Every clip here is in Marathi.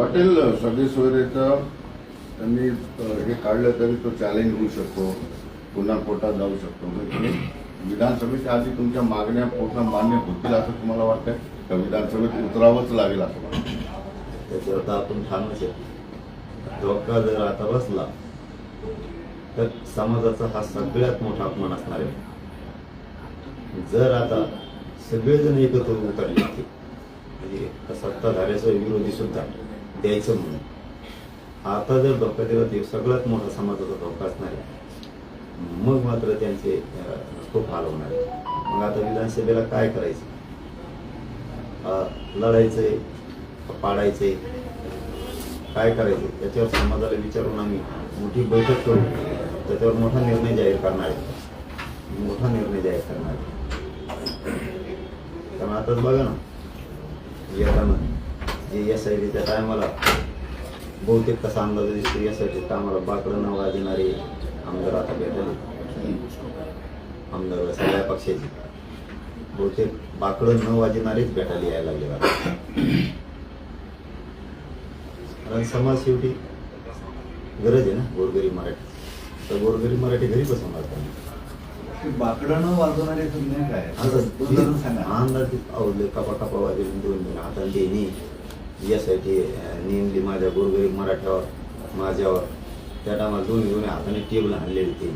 वाटेल सगळे वगैरेचं त्यांनी हे काढलं तरी तो चॅलेंज होऊ शकतो. पुन्हा कोर्टात जाऊ शकतो. म्हणजे विधानसभेच्या आधी तुमच्या मागण्या पूर्ण मान्य होतील असं तुम्हाला वाटतंय? का विधानसभेत उतरावंच लागेल असं वाटतं त्याच्यावर तर आपण ठाणच आहे धोका जर आता बसला तर समाजाचा हा सगळ्यात मोठा अपमान असणार आहे. जर आता सगळेजण एकत्र उतरले की म्हणजे सत्ताधाऱ्याचा विरोधी सुद्धा द्यायचं म्हणून. आता जर धोका दिला सगळ्यात मोठा समाजाचा धोका असणार आहे. मग मात्र त्यांचे खूप हाल होणार आहे मग आता विधानसभेला काय करायचं? लढायचंय पाडायचंय. काय करायचं? त्याच्यावर समाजाला विचारून आम्ही मोठी बैठक करू. त्याच्यावर मोठा निर्णय जाहीर करणार आहे. मोठा निर्णय जाहीर करणार आहे. कारण आताच बघा ना येताना जे एस आय टीच्या टायमाला बहुतेक कसा अंदाज दिसतो एस आय टी टायमाला बाकडं न वाजणारे आमदार आता भेटले आमदार सगळ्या पक्षाचे. बहुतेक बाकडं न वाजणारेच भेटायला यायला लागले कारण समाज शेवटी गरज आहे ना गोरगरीब मराठी. तर गोरगरीब मराठी घरी बसवणार त्यांनी बाकडं न वाजवणारे तुम्ही काय? असं सांगा. अंदाज आवडले कपा कपा वाजले दोन दोन हाताने देणी यासाठी नेमली माझ्या गोरगरीब मराठ्यावर माझ्यावर त्या टायमाला दोन्ही दोन्ही हाताने टेबल आणलेली ते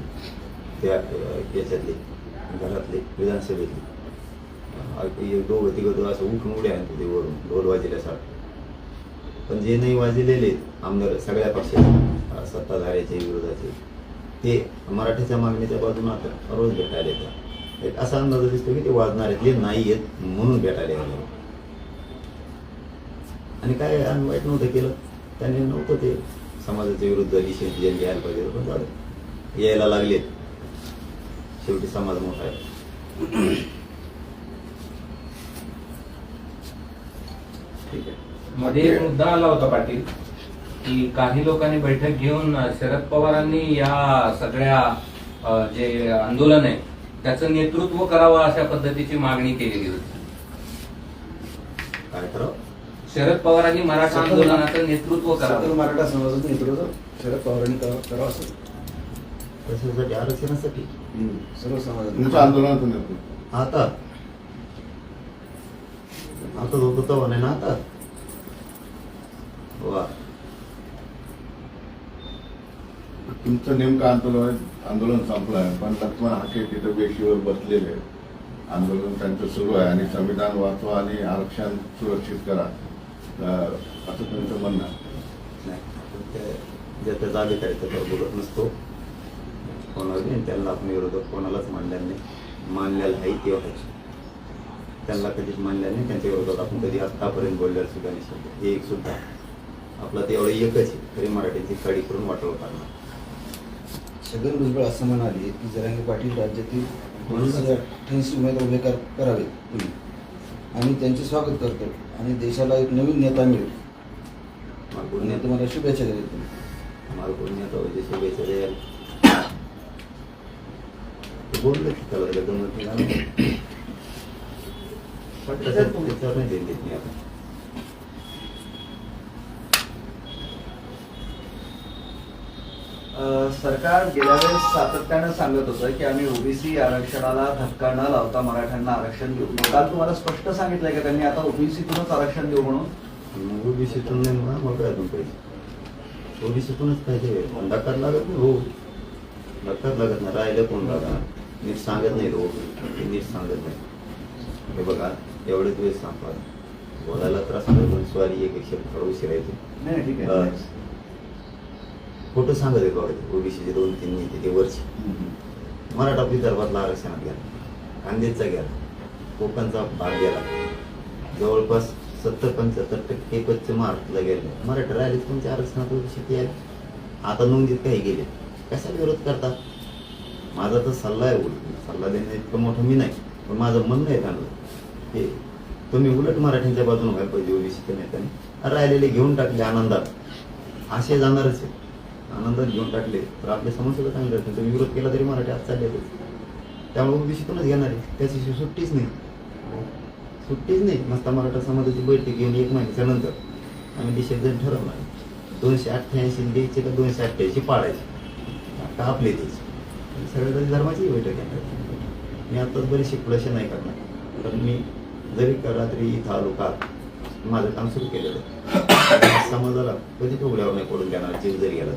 त्या याच्यातले घरातले विधानसभेतले. एक दोघं तिघं दोघं असं उठून उड्या आणते ते वरून ढोल वाजल्यासारखं. पण जे नाही वाजलेले आहेत आमदार सगळ्या पक्षाचे सत्ताधाऱ्याचे विरोधाचे ते मराठीच्या मागणीच्या बाजूने आता रोज भेटायला येतात. एक असा अंदाज दिसतो की ते वाजणार वाजणारे नाही आहेत म्हणून भेटायला येतात आणि काय वाईट नव्हतं केलं. त्यांनी नव्हतं ते समाजाच्या विरुद्ध निषेध जे घ्यायला पाहिजे पण झालं यायला लागलेत. शेवटी समाज मोठा आहे. ठीक आहे. मध्ये एक मुद्दा आला होता पाटील की काही लोकांनी बैठक घेऊन शरद पवारांनी या सगळ्या जे आंदोलन आहे त्याचं नेतृत्व करावं अशा पद्धतीची मागणी केलेली होती काय करावं शरद पवारांनी मराठा आंदोलनाचं नेतृत्व करावं. मराठा समाजाचं नेतृत्व शरद पवारांनी करा- करावं असं. कशासाठी आरक्षणासाठी? सर्व समाजात तुमचं आंदोलनाचं नेतृत्व. आता? आता तेव्हा नाही ना आता. वा. तुमचं नेमकं आंदोलन आंदोलन संपलं आहे पण लक्ष्मण हाके तिथं वेशीवर बसलेले. आंदोलन त्यांचं सुरू आहे आणि संविधान वाचवा आणि आरक्षण सुरक्षित करा. असं तुमचं म्हणणं आहे. नाही. ते- ज्याच्या जागे काय त्याच्यावर बोलत नसतो. कोणाला नाही त्यांना आपण विरोधक कोणालाच मानलेलं नाही मानलेलं आहे ते व्हायचं त्यांना कधीच मानलेलं नाही त्यांच्या विरोधात आपण कधी आत्तापर्यंत बोललेलं सुद्धा नाही शब्द. हे एक सुद्धा आपला तेवढं एकच आहे तरी मराठीची कडी करून वाटवं करणार. छगन भुजबळ असं म्हणाले की जरांगे पाटील राज्यातील अठ्ठ्याऐंशी उमेदवार उभे कर- आणि त्यांचे स्वागत करतो. आणि देशाला एक नवीन नेता मिळेल. पुण्यात तुम्हाला शुभेच्छा देतो. तुम्ही मला पुण्यात वैद्य शुभेच्छा द्याल ते बोलले की त्याला त्याला गंमत नाही झालं. पण तसं त्याच्यावर नाही देत देत मी आता अ, सरकार गेल्या वेळेस सातत्यानं सांगत होतं की आम्ही ओबीसी आरक्षणाला धक्का न लावता मराठ्यांना आरक्षण देऊ. काल तुम्हाला स्पष्ट सांगितलंय का त्यांनी आता ओबीसीतूनच आरक्षण देऊ म्हणून? ओबीसीतून नाही म्हणा मग काय अजून पाहिजे ओबीसीतूनच पाहिजे. धक्काच लागत नाही हो. धक्काच लागत नाही. राहिलं कोण लागा नीट सांगत नाही हो ते नीट सांगत नाही. हे बघा एवढेच वेळ सांगतात. बोलायला त्रास स्वारी एक एक शब्द थोडं उशीर येते नाही ठीक आहे. खोटं सांगत आहे बघा ओबीसीचे दोन तीन नेते ते वरचे. मराठा विदर्भातला आरक्षणात गेला कांदेचा गेला कोकणचा भाग गेला. जवळपास सत्तर पंच्याहत्तर टक्के पश्चिम महाराष्ट्राला गेले. मराठा राहिले तुमच्या आरक्षणात ओबीसी आहे आता नोंदीत काही गेले. कसा विरोध करता माझा तर सल्ला आहे उलट. सल्ला देणं इतकं मोठं मी नाही पण माझं म्हणणं आहे त्यांना हे तुम्ही उलट मराठ्यांच्या बाजूने व्हायला पाहिजे ओबीसीच्या नेत्याने. राहिलेले घेऊन टाकले आनंदात. असे जाणारच आहे आनंदात घेऊन टाकले. तर आपल्या समस्येला चांगलं त्यांचा विरोध केला तरी मराठी आज चालले त्यामुळे ओबीसीतूनच घेणार आहे? त्याची सुट्टीच नाही. सुट्टीच नाही. मस्त मराठा समाजाची बैठक घेऊन एक महिन्याच्या नंतर. आम्ही डिसिजन ठरवणार. दोनशे अठ्ठ्याऐंशी द्यायचे का दोनशे अठ्ठ्याऐंशी पाडायचे? का आपले द्यायचे सगळ्या धर्माची बैठक घेणार मी आत्ताच बरीचशी खुलाशा नाही करणार. कारण मी जरी का रात्री इथं आलो का माझं काम सुरू केलेलं समाजाला कधी उघड्यावर नाही पडून देणार जीव जरी गेला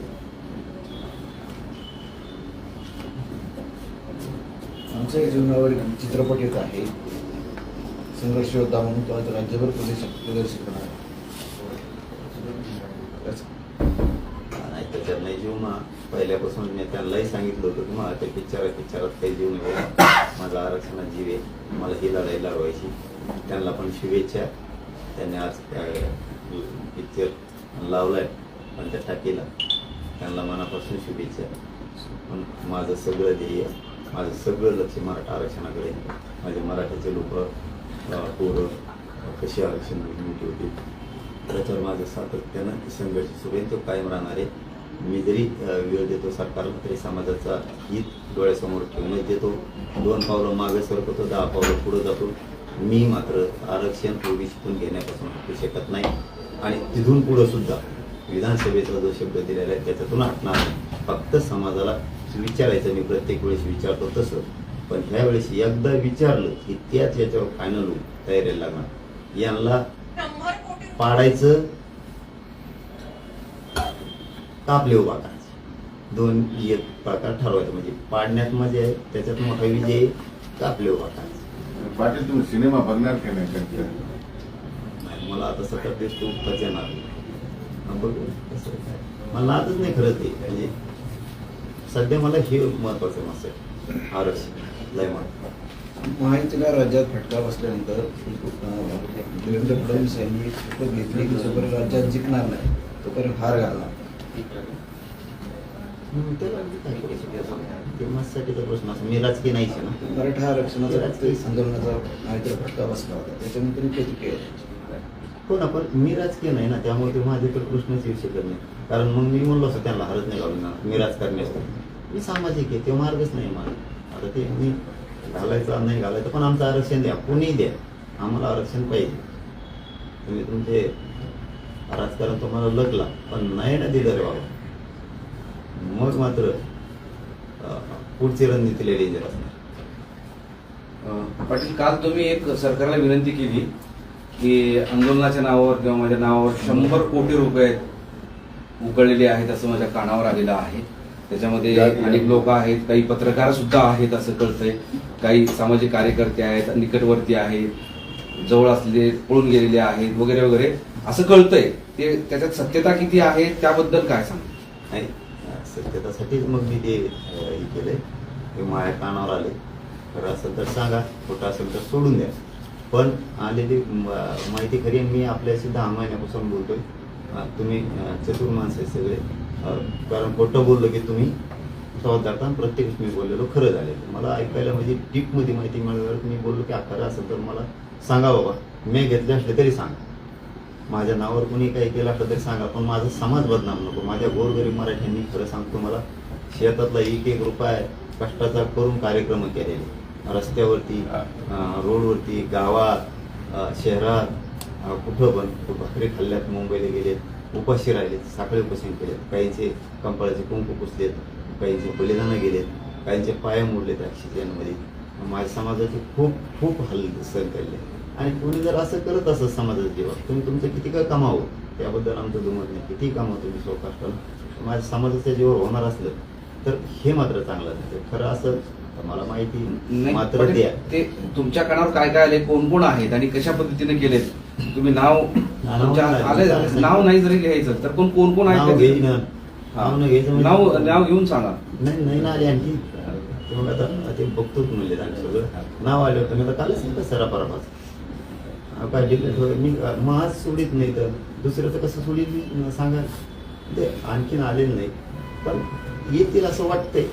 आमचा एक जीवनावर एक चित्रपट येत आहे. संघर्ष योद्धा म्हणून तो आज राज्यभर प्रदर्शित प्रदर्शित होणार आहे. नाही जीव मा पहिल्यापासून मी त्यांनाही सांगितलं होतं की मला त्या पिक्चरात पिक्चरात काही जीव नाही माझा आरक्षणात जीव आहे. मला ही लढाई लढवायची. त्यांना पण शुभेच्छा. त्यांनी आज पिक्चर लावलाय. पण त्या टाकीला. त्यांना मनापासून शुभेच्छा. पण माझं सगळं ध्येय माझं सगळं लक्ष मराठा आरक्षणाकडे माझे मराठ्याचे लोक पोरं कशी आरक्षण मोठी होती. त्याच्यावर माझं सातत्यानं संघर्ष सुरू तो कायम राहणार आहे. मी जरी वेळ देतो सरकारला तरी समाजाचा हित डोळ्यासमोर ठेवून देतो. दोन पावलं मागे सरकतो दहा पावलं पुढं जातो. मी मात्र आरक्षण ओबीसीतून घेण्यापासून हटू शकत नाही. आणि तिथून पुढं सुद्धा विधानसभेचा जो शब्द दिलेला आहे त्याच्यातून हटणार नाही. फक्त समाजाला विचारायचं मी प्रत्येक वेळेस विचारतो तसं. पण ह्या वेळेस एकदा विचारलं की त्याच याच्यावर फायनल होईल तयारीला लागणार. यांना पाडायचं कापले उभा करायचं. दोन एक प्रकार ठरवायचं म्हणजे पाडण्यात मजा आहे त्याच्यात मोठा विजय आहे, कापले उभा करायचं. पाटील तुम्ही सिनेमा बघणार की नाही मला आता सतत तेच खूप पच येणार बघू कसं काय. मला नादच नाही खरं ते म्हणजे सध्या मला हे महत्वाचं आहे आरक्षण लय महत्त्व माहितीला राज्यात फटका बसल्यानंतर देवेंद्र फडणवीस यांनी शपथ घेतली की जोपर्यंत राज्यात जिंकणार नाही तोपर्यंत हार घालणार. मी राजकीय नाहीच आहे ना. मराठा आरक्षणाचा आंदोलनाचा माहितीला फटका बसला होता. त्याच्यानंतर हो ना पण मी राजकीय नाही ना त्यामुळे ते माझ्याकडे प्रश्नच येऊ शकत नाही. कारण मग मी म्हणलो असं त्यांना हरत नाही घालून मी राजकारणी असतो. मी सामाजिक आहे ते मार्गच नाही मला. आता ते मी घालायचं नाही घालायचं पण आमचं आरक्षण द्या कोणी द्या आम्हाला आरक्षण पाहिजे. तुम्ही तुमचे राजकारण तुम्हाला लगला पण नाही ना दिलं रे बाबा. मग मात्र पुढची रणनीती लय असणार पाटील काल तुम्ही एक सरकारला विनंती केली. की आंदोलनाच्या नावावर किंवा माझ्या नावावर शंभर कोटी रुपये उकळलेले आहेत असं माझ्या कानावर आलेलं आहे. त्याच्यामध्ये अनेक लोक आहेत काही पत्रकार सुद्धा आहेत असं कळतंय. काही सामाजिक कार्यकर्ते आहेत निकटवर्ती आहेत जवळ असलेले पळून गेलेले आहेत वगैरे वगैरे. असं कळतंय. ते त्याच्यात सत्यता किती आहे त्याबद्दल काय सांग? नाही सत्यतासाठीच मग मी ते हे केलंय. ते माझ्या कानावर आले खरं असेल तर सांगा खोटं असेल तर सोडून द्या. पण आलेली माहिती खरी मी आपल्याशी दहा महिन्यापासून बोलतोय. तुम्ही चतुर माणसं आहे सगळे. कारण खोटं बोललो की तुम्ही स्वागत करता प्रत्येक मी बोललेलो खरं झालेलं मला ऐकायला म्हणजे डीपमध्ये माहिती मिळाल्यावर मी बोललो की खरं असेल तर मला सांगा बाबा. मी घेतले असले तरी सांगा. माझ्या नावावर कोणी काही केलं असलं तरी सांगा. पण माझा समाज बदनाम नको. माझ्या गोरगरीब मराठ्यांनी खरं सांगतो मला. शेतातला एक एक रुपया कष्टाचा करून कार्यक्रम केलेले. रस्त्यावरती रोडवरती गावात शहरात कुठं पण भाकरी खाल्ल्यात मुंबईला गेलेत उपाशी राहिलेत साखळी उपासन केलेत काहींचे कंपाळाचे कुंकू पुसलेत काहींचे बलिदानं गेलेत काहींचे पाया मोडलेत ॲक्सिडेंटमध्ये माझ्या समाजाचे खूप खूप हल्ल सहन केले. आणि कोणी जर असं करत असत समाजाच्या जीवात तुम्ही तुमचं किती काय कमावं त्याबद्दल आमचं दुमत नाही. किती कमावं तुम्ही स्वकष्टानं माझ्या समाजाच्या जीवावर होणार असलं तर हे मात्र चांगलं नाही. खरं असं तर मला माहिती नाही, मात्र पण द्या. ते तुमच्या कानावर काय काय आले कोण कोण आहेत आणि कशा पद्धतीने केलेत? तुम्ही नाव नाव तुमच्या नाही, आले नाही. नाव नाही जरी घ्यायचं तर कोण कोण कोण नाव आहेत घेईन. त्याचे? नाव न घ्यायचं म्हणजे- नाव नाव घेऊन सांगा. नाही नाही ना आले आणखी. ते मग आता ते बघतोच म्हणले आणि सगळं. नाव आले होतं मी आता कालच नाही का काय डिलेट मी माझ सोडीत नाही तर दुसऱ्याचं कसं सोडीत मी सांगा. ते आणखीन आलेलं नाही पण येतील असं वाटतंय.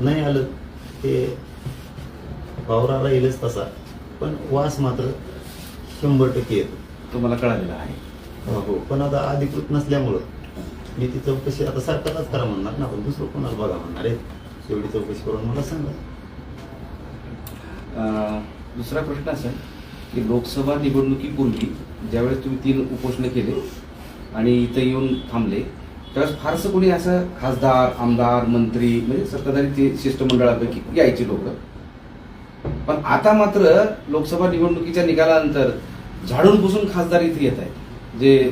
नाही आलं ते वावराला येईलच तसा. पण वास मात्र शंभर टक्के येतो. तुम्हाला कळालेलं आहे. हो हो. पण आता अधिकृत नसल्यामुळं मी ती चौकशी आता सरकारलाच करा म्हणणार ना पण दुसरं कोणाला बघा म्हणणार आहे? एवढी चौकशी करून मला सांगा. दुसरा प्रश्न असा आहे की लोकसभा निवडणुकीपूर्वी ज्यावेळेस तुम्ही तीन उपोषणं केले आणि इथं येऊन थांबले त्यावेळेस फारसं कोणी असं खासदार आमदार मंत्री म्हणजे सत्ताधारी ते शिष्टमंडळापैकी यायचे लोक. पण आता मात्र लोकसभा निवडणुकीच्या निकालानंतर झाडून पुसून खासदार इथे येत आहेत. जे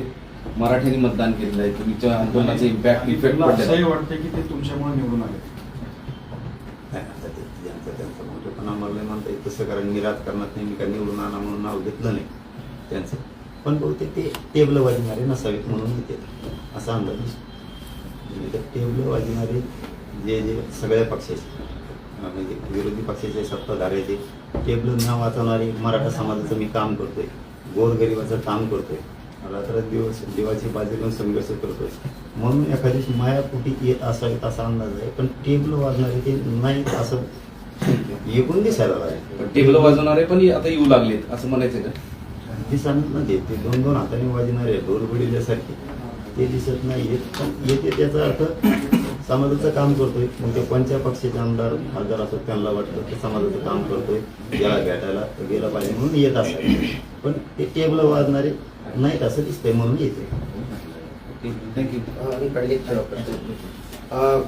मराठ्यांनी मतदान केलेलं आहे तुमच्या आंदोलनाचे इम्पॅक्ट इफेक्ट असंही वाटतं की ते तुमच्यामुळे निवडून आले. त्यांचं मोठेपणा मला नाही म्हणता येत तसं कारण मी राजकारणात नाही मी काय निवडून आणा म्हणून नाव घेतलं नाही. त्यांचं. पण बहुतेक ते टेबल वाजणारे नसावेत म्हणून येते असा अंदाज टेबल वाजणारे जे जे सगळ्या पक्षाचे म्हणजे विरोधी पक्षाचे सत्ताधाऱ्याचे टेबल न वाचवणारे मराठा समाजाचं मी काम करतोय. गोरगरिबाचं काम करतोय. रात्र दिवस बाजी घेऊन संघर्ष करतोय. म्हणून एखादी मायापोटी येत असावेत असा अंदाज आहे पण टेबल वाजणारे ते नाहीत असं एकूण दिसायला लागेल. टेबल वाजवणारे पण आता येऊ लागलेत असं म्हणायचं का? दिसत नाही ते दोन दोन हाताने वाजणारे डोरबडिल्यासारखे ते दिसत नाही येत पण येते त्याचा अर्थ समाजाचं काम करतोय. मग ते कोणत्या पक्षाचे आमदार खासदार असतात त्यांना वाटतं ते समाजाचं काम करतोय. याला भेटायला गेला पाहिजे म्हणून येत असतात. पण ते टेबल वाजणारे नाहीत असं दिसतंय म्हणून येते.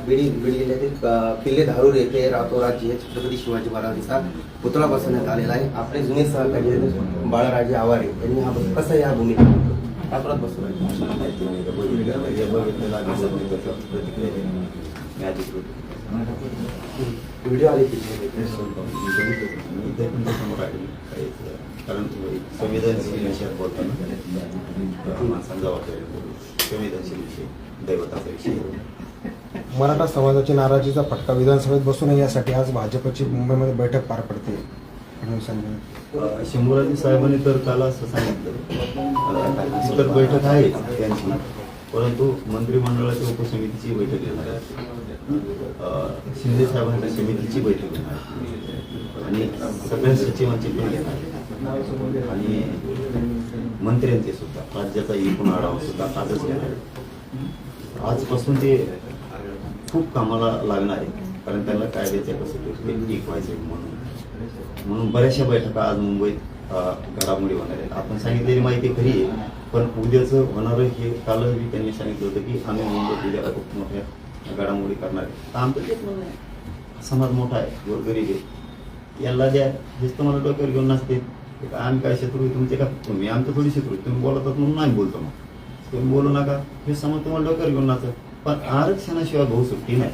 बीड बीड जिल्ह्यातील किल्ले धारूर येथे रातोरात जे छत्रपती शिवाजी महाराजांचा पुतळा बसवण्यात आलेला आहे. आपले जुने सहकारी बाळाराजे आवारे यांनी हा कसा या भूमिका बसवला व्हिडिओ आले तिथे. कारण संवेदनशील विषयात बोलताना माणसांचा बोलू. संवेदनशील विषय दैवताचा विषय. मराठा समाजाची नाराजीचा फटका विधानसभेत बसू नये यासाठी आज भाजपची मुंबईमध्ये बैठक पार पडते हो, शंभूराजी साहेबांनी तर काल असं सांगितलं. तर बैठक आहे त्यांची परंतु मंत्रिमंडळाच्या उपसमितीची बैठक घेणार आहे. शिंदे साहेबांच्या समितीची बैठक घेणार आणि सगळ्या सचिवांची पण घेणार आणि मंत्र्यांचे सुद्धा राज्याचा एकूण आढावा सुद्धा आजच घेणार आजपासून ते खूप कामाला लागणार आहे कारण त्यांना कायद्याच्या कसं ते व्हायचं म्हणून. म्हणून बऱ्याचशा बैठका आज मुंबईत घडामोडी होणार आहेत. आपण सांगितलेली माहिती खरी आहे पण उद्याचं होणारं हे कालही त्यांनी सांगितलं होतं की आम्ही मुंबईत उद्या खूप मोठ्या घडामोडी करणार आहे. तर आमचं तेच म्हणणं आहे. समाज मोठा आहे गोरगरीब आहे. याला द्या हेच तुम्हाला डोक्यावर घेऊन नसते आम्ही काय शत्रू तुमचे का? तुम्ही आमचं थोडी शत्रू तुम्ही बोलतात म्हणून नाही बोलतो मग. तुम्ही बोलू नका. हे समज तुम्हाला डोक्यावर घेऊन नसत पण आरक्षणाशिवाय भाऊ सुट्टी नाही.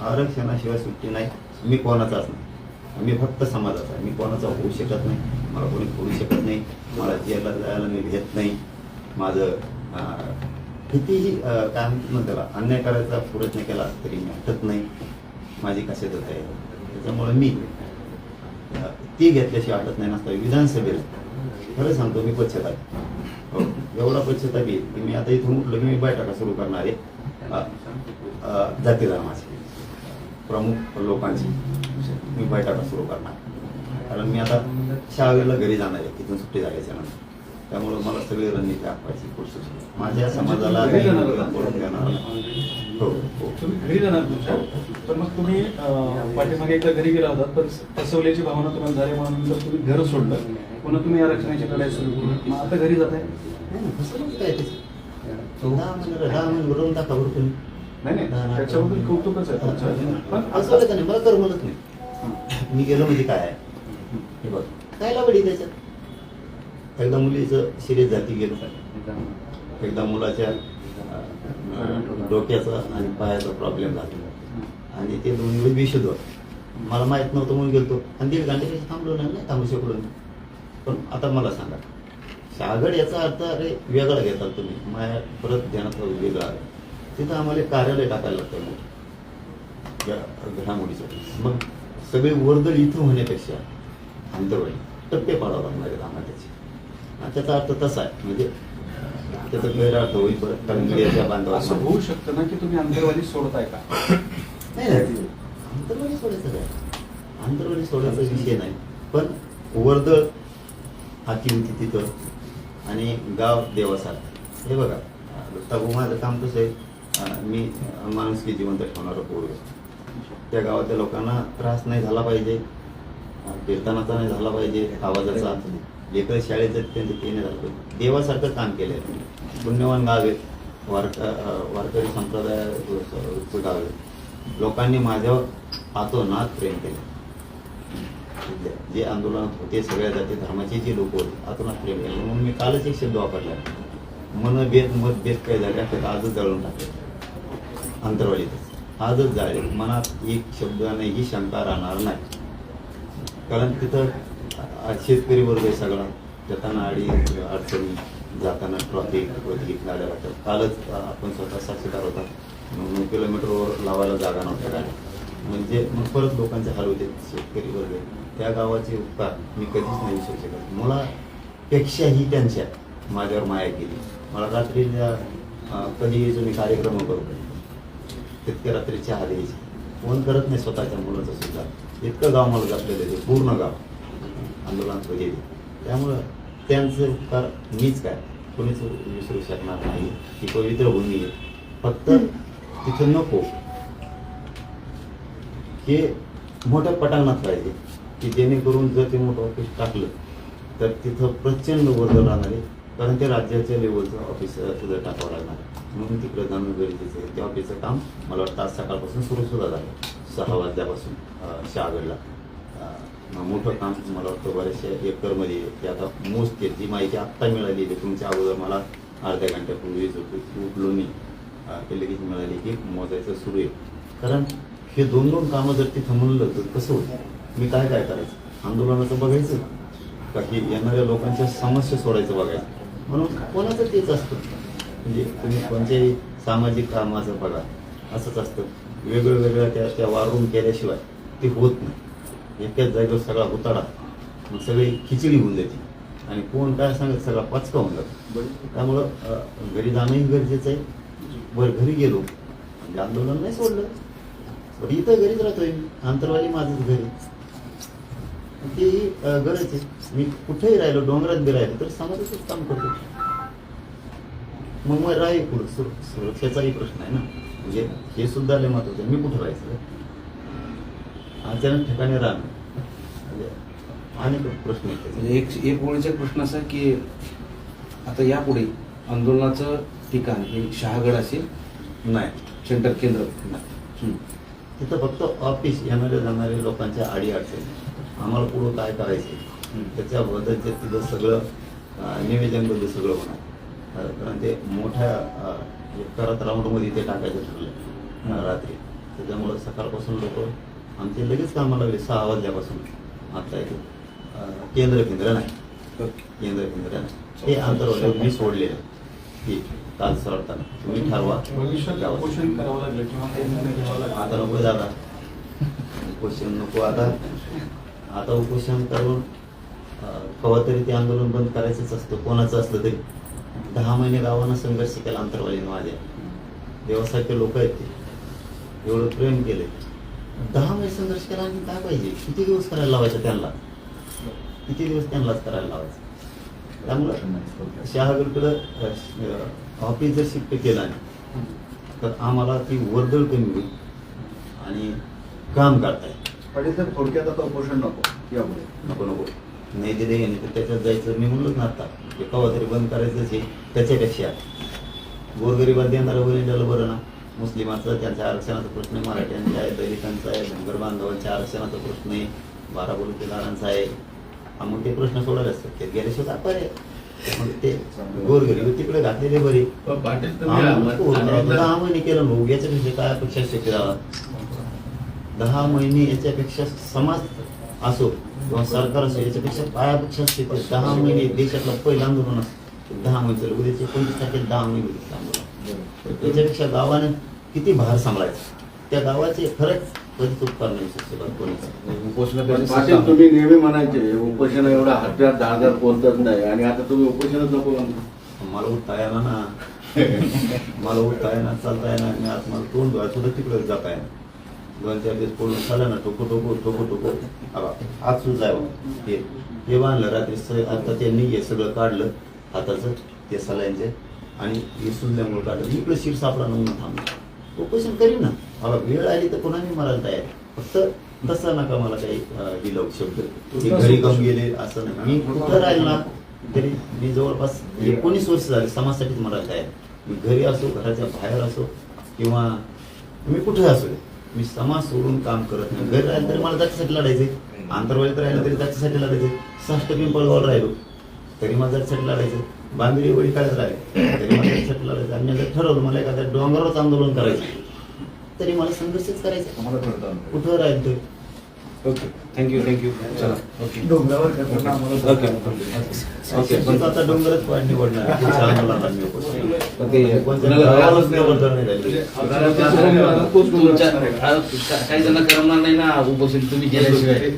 आरक्षणाशिवाय सुट्टी नाही. मी कोणाचाच नाही. मी फक्त समाजाचा आहे. मी कोणाचा होऊ शकत नाही. मला कोणी फोडू शकत नाही. मला जेलला जायला मी घेत नाही. माझं कितीही काय म्हणतात त्याला अन्याय करायचा प्रयत्न केला तरी मी हटत नाही. माझी कशातच आहे. त्याच्यामुळे मी ती घेतल्याशिवाय हटत नाही. नसता विधानसभेला. खरं सांगतो मी पश्चाताप हो. एवढा पक्षता येईल की मी आता इथून उठलो की मी बैठका सुरू करणार आहे. अं, अं, जाती धर्माची प्रमुख लोकांची. मी बैठका सुरू करणार. कारण मी आता शाळेला घरी जाणार आहे तिथून सुट्टी झाल्याच्यानंतर त्यामुळे मला सगळी रणनीती आखवायची आहे. माझ्या समाजाला देणार. नाही. हो हो. तुम्ही घरी जाणार तुमच्या? तर मग तुम्ही पाठीमागे एकदा घरी गेला होता पण फसवल्याची भावना तुम्हाला झाली म्हणून नंतर तुम्ही घर सोडलं पुन्हा तुम्ही आरक्षणाची लढाई सुरू केली. मग आता घरी जात आहे फसवणूक काय त्याची? दहा महिने दहा महिने घडवून टाका बरं तुम्ही नाही नाही. त्याच्याबद्दल कौतुकच आहे. तुमचं पण फसवलं का नाही? मला कर म्हणत नाही. मी गेलो म्हणजे काय आहे? हे बघ. काय लावडी त्याच्यात? एकदा मुलीचं शिरीष जाती गेलो एकदा मुलाच्या डोक्याचा आणि पायाचा प्रॉब्लेम झाला. आणि ते दोन दिवस बेशुद्ध होते. मला माहीत नव्हतं म्हणून गेलतो. आणि दीड घंटे थांबलो नाही थांबू शकलो नाही. पण आता मला सांगा. शागड याचा अर्थ अरे वेगळा घेताल तुम्ही. माया परत ध्यानात वेगळा आहे. तिथं आम्हाला कार्यालय टाकायला लागतं मोठं या घडामोडीसाठी. मग सगळे वर्दळ इथं होण्यापेक्षा अंतरवळी टप्पे पाडावं लागणार आहेत आम्हाला त्याचे. त्याचा अर्थ तसा आहे. म्हणजे त्याचा गैरअर्थ होईल परत कारण मीडियाच्या बांधवात असं होऊ शकतं ना की तुम्ही अंतरवाली सोडताय का? नाही नाही. आंतरवाडी सोडायचं काय? आंतरवाडी सोडायचा विषय नाही. पण वर्दळ हाती होती तिथं आणि गाव देवासारखं. हे बघा. दत्ताभाऊ माझं काम कसं आहे? मी माणुसकी जिवंत ठेवणारं पोर त्या गावातल्या लोकांना त्रास नाही झाला पाहिजे. कीर्तनाचा नाही झाला पाहिजे. आवाजाचा. लेकर शाळेत जाते त्यांचं ते नाही झालं पाहिजे. देवासारखं काम केलं आहे पुण्यवान गाव आहे. वारका वारकरी संप्रदायाचं गाव आहे. लोकांनी माझ्यावर हातोनात प्रेम केलं जे आंदोलनात होते सगळ्या जाती धर्माचे जे लोक होते आतोनात प्रेम केलं म्हणून मी कालच एक शब्द वापरला. मनभेद मतभेद काही झाले असतात आजच जळून टाकले. अंतरवालीतच आजच जाळे मनात एक शब्दानेही ही शंका राहणार नाही. कारण तिथं शेतकरी वर्ग आहे सगळा. जाताना अडी अडचणी जाताना ट्रॉफिक वगैरे गाड्या लागतात कालच आपण स्वतः साक्षीदार होता. नऊ किलोमीटरवर लावायला जागा नव्हत्या गाड्या. म्हणजे मग परत लोकांचे हाल होते. शेतकरी वर्ग त्या गावाचे उपकार मी कधीच नाही विसरू शकत. मुलापेक्षाही त्यांच्या माझ्यावर माया केली. मला रात्री कधी यायचो मी कार्यक्रम करू तितक्या रात्री चहा द्यायची. फोन करत नाही स्वतःच्या मुलाचं सुद्धा. इतकं गाव मला जपलेलं ते पूर्ण गाव. आंदोलनात वगैरे त्यामुळं त्यांचे उपकार मीच काय. कोणीच विसरू शकणार नाही. ही पवित्र भूमी आहे. फक्त तिथं नको. हे मोठ्या पटांगणात पाहिजे. की जेणेकरून जर ते मोठं ऑफिस टाकलं तर तिथं प्रचंड वर्दळ राहणार कारण ते राज्याच्या लेवलचं ऑफिस सुद्धा टाकावं लागणार म्हणून तिकडे जाणं गरजेचं आहे. त्या ऑफिसचं काम मला वाटतं आज सकाळपासून सुरू सुद्धा झालं सहा वाजल्यापासून शहागडला मोठं काम मला वाटतं बऱ्याचशा एकरमध्ये ते आता मोजते जी माहिती आत्ता मिळाली आहे तुमच्या अगोदर मला अर्ध्या घंट्यापूर्वी उठलो मी ते लगेच मिळाली की मोजायचं सुरू आहे. कारण हे दोन दोन कामं जर ते थांबवलं तर कसं होतं मी काय काय करायचं? आंदोलनाचं बघायचं? का की येणाऱ्या लोकांच्या समस्या सोडायचं बघायचं? म्हणून कोणाचं तेच असतं. म्हणजे तुम्ही कोणत्याही सामाजिक कामाचं बघा. असंच असतं. वेगळं वेगळ्या त्या त्या वारून केल्याशिवाय ते होत नाही. एकाच जागेवर सगळा उताडा. मग सगळी खिचडी होऊन जाते. आणि कोण काय सांगत सगळा पचका होऊन जातो. त्यामुळं घरी जाणंही गरजेचं आहे. वर घरी गेलो म्हणजे आंदोलन नाही सोडलं. पण इथं घरीच राहतोय मी. अंतरवाली माझंच घरी अं, गरज आहे. मी कुठेही राहिलो डोंगरात बी राहिलो तर समाजाचंच काम करतो. मग मग राहील पुढं. सुर सुरक्षेचाही प्रश्न आहे ना. म्हणजे हे सुद्धा लय महत्वाचं. मी कुठं राहायचं अचानक ठिकाणी राहणं. म्हणजे अनेक प्रश्न. म्हणजे एक एक ओळीचा प्रश्न असा की आता यापुढे आंदोलनाचं ठिकाण हे शहागड असेल? नाही. सेंटर केंद्र? हं. तिथं फक्त ऑफिस येणारे जाणारे लोकांच्या अडी अडचणी आम्हाला पुढं काय करायचं? त्याच्याबद्दलचे तिथं सगळं निवेदनबद्दल सगळं होणार. कारण ते मोठ्या करत राऊंडमध्ये ते टाकायचं ठरलं रात्री. त्याच्यामुळं सकाळपासून लोक आमचे लगेच कामाला लागले सहा वाजल्यापासून. आता अं, केंद्र केंद्र नाही. केंद्र केंद्र नाही. ते आंतरवाले मी सोडलेलं. की काल सरताना तुम्ही ठरवा. आता नको दादा. उपोषण नको आता. आता उपोषण करून कवा तरी ते आंदोलन बंद करायचंच असतं. कोणाचं असलं तरी. दहा महिने गावानं संघर्ष केला अंतरवालीनं माझ्या. देवासारखे लोक आहेत ते. एवढं प्रेम केले दहा महिने संघर्ष केला आणि काय पाहिजे? किती दिवस करायला लावायचं त्यांना? किती दिवस त्यांनाच करायला लावायचं? त्यामुळं शहागडकडं ऑफिस जर शिफ्ट केला तर आम्हाला ती वर्दळ कमी होईल. आणि काम करता येईल. थोडक्यात आता उपोषण नको. यामुळे. नको नको. नाही दिले नाही तर त्याच्यात जायचं. मी म्हणलोच ना आता ते कवा तरी बंद करायचंच आहे त्याच्यापेक्षा. गोरगरिबात देणारं वरिष्ठाला बरं ना. मुस्लिमांचा त्यांच्या आरक्षणाचा प्रश्न आहे मराठ्यांचा आहे दलितांचा आहे धनगर बांधवांच्या आरक्षणाचा प्रश्न आहे बारा बलुतेदारांचा आहे. हा मग ते प्रश्न सोडायला असतात. ते गेल्याशिवाय काय पर्याय मग ते गोरगरीब तिकडे घातलेले बरे. दहा महिने केलं भाऊ याच्यापेक्षा काय अपेक्षा शक्य झाला दहा महिने याच्यापेक्षा समाज असो किंवा सरकार असो याच्यापेक्षा काय अपेक्षा असते ते दहा महिने देशातलं पहिलं आंदोलन असतं. दहा महिने चालू. उद्याचे पंचवीस तारखेला दहा महिने होते आंदोलन. तर याच्यापेक्षा गावाने किती भार सांभाळायचा? त्या गावाचे खरंच कधीच उपकार नाही शकतो कोणीच. उपोषणाकडे पाटील तुम्ही नेहमी म्हणायचे उपोषण एवढा हत्यार दादर कोणतंच नाही. आणि आता तुम्ही उपोषणच नको म्हणता. मला उठता येणार ना. मला उठता येणार चालता येणार मी आज मला तोंड सुद्धा तिकडे जाता येणार. दोन चार दिवस पडून झालं ना टोको टोको टोको टोको. आबा, हात सुद्धा हे हे बांधलं रात्री स- आता त्यांनी हे सगळं काढलं हाताचं ते सलाईंचे. आणि हे सुजल्यामुळे काढलं. इकडे शिर सापडा म्हणून थांबलं. उपोषण करीन ना. मला वेळ आली तर कोणाने मरायला तयार? आहे. फक्त तसं नका मला काही लावू शब्द. घरी कम गेले असं नाही. मी कुठं राहील ना तरी मी जवळपास एकोणीस वर्ष झाले समाजासाठीच मला काय मी घरी असो घराच्या बाहेर असो किंवा मी कुठे असो मी समाज सोडून काम करत नाही. घरी राहिलं तरी मला त्याच्यासाठी लढायचे आंतरवालीत राहिलं तरी त्याच्यासाठी लढायचे साष्ट पिंपळगावला राहिलो तरी मला त्याच्यासाठी लढायचं बांधरी वळी काढत राहिले तरी मला त्याच्यासाठी लढायचं आणि जर ठरवलं मला एखाद्या डोंगरावरच आंदोलन करायचं तरी मला संघर्षच करायचा कुठं राहील तो? Okay thank you thank you चला ओके डोंगरावर करताना आम्हाला ओके ओके पण आता डोंगरच पाणी निवडणार उपस्थित. काही जण करमणार नाही ना उपोषण तुम्ही केल्याशिवाय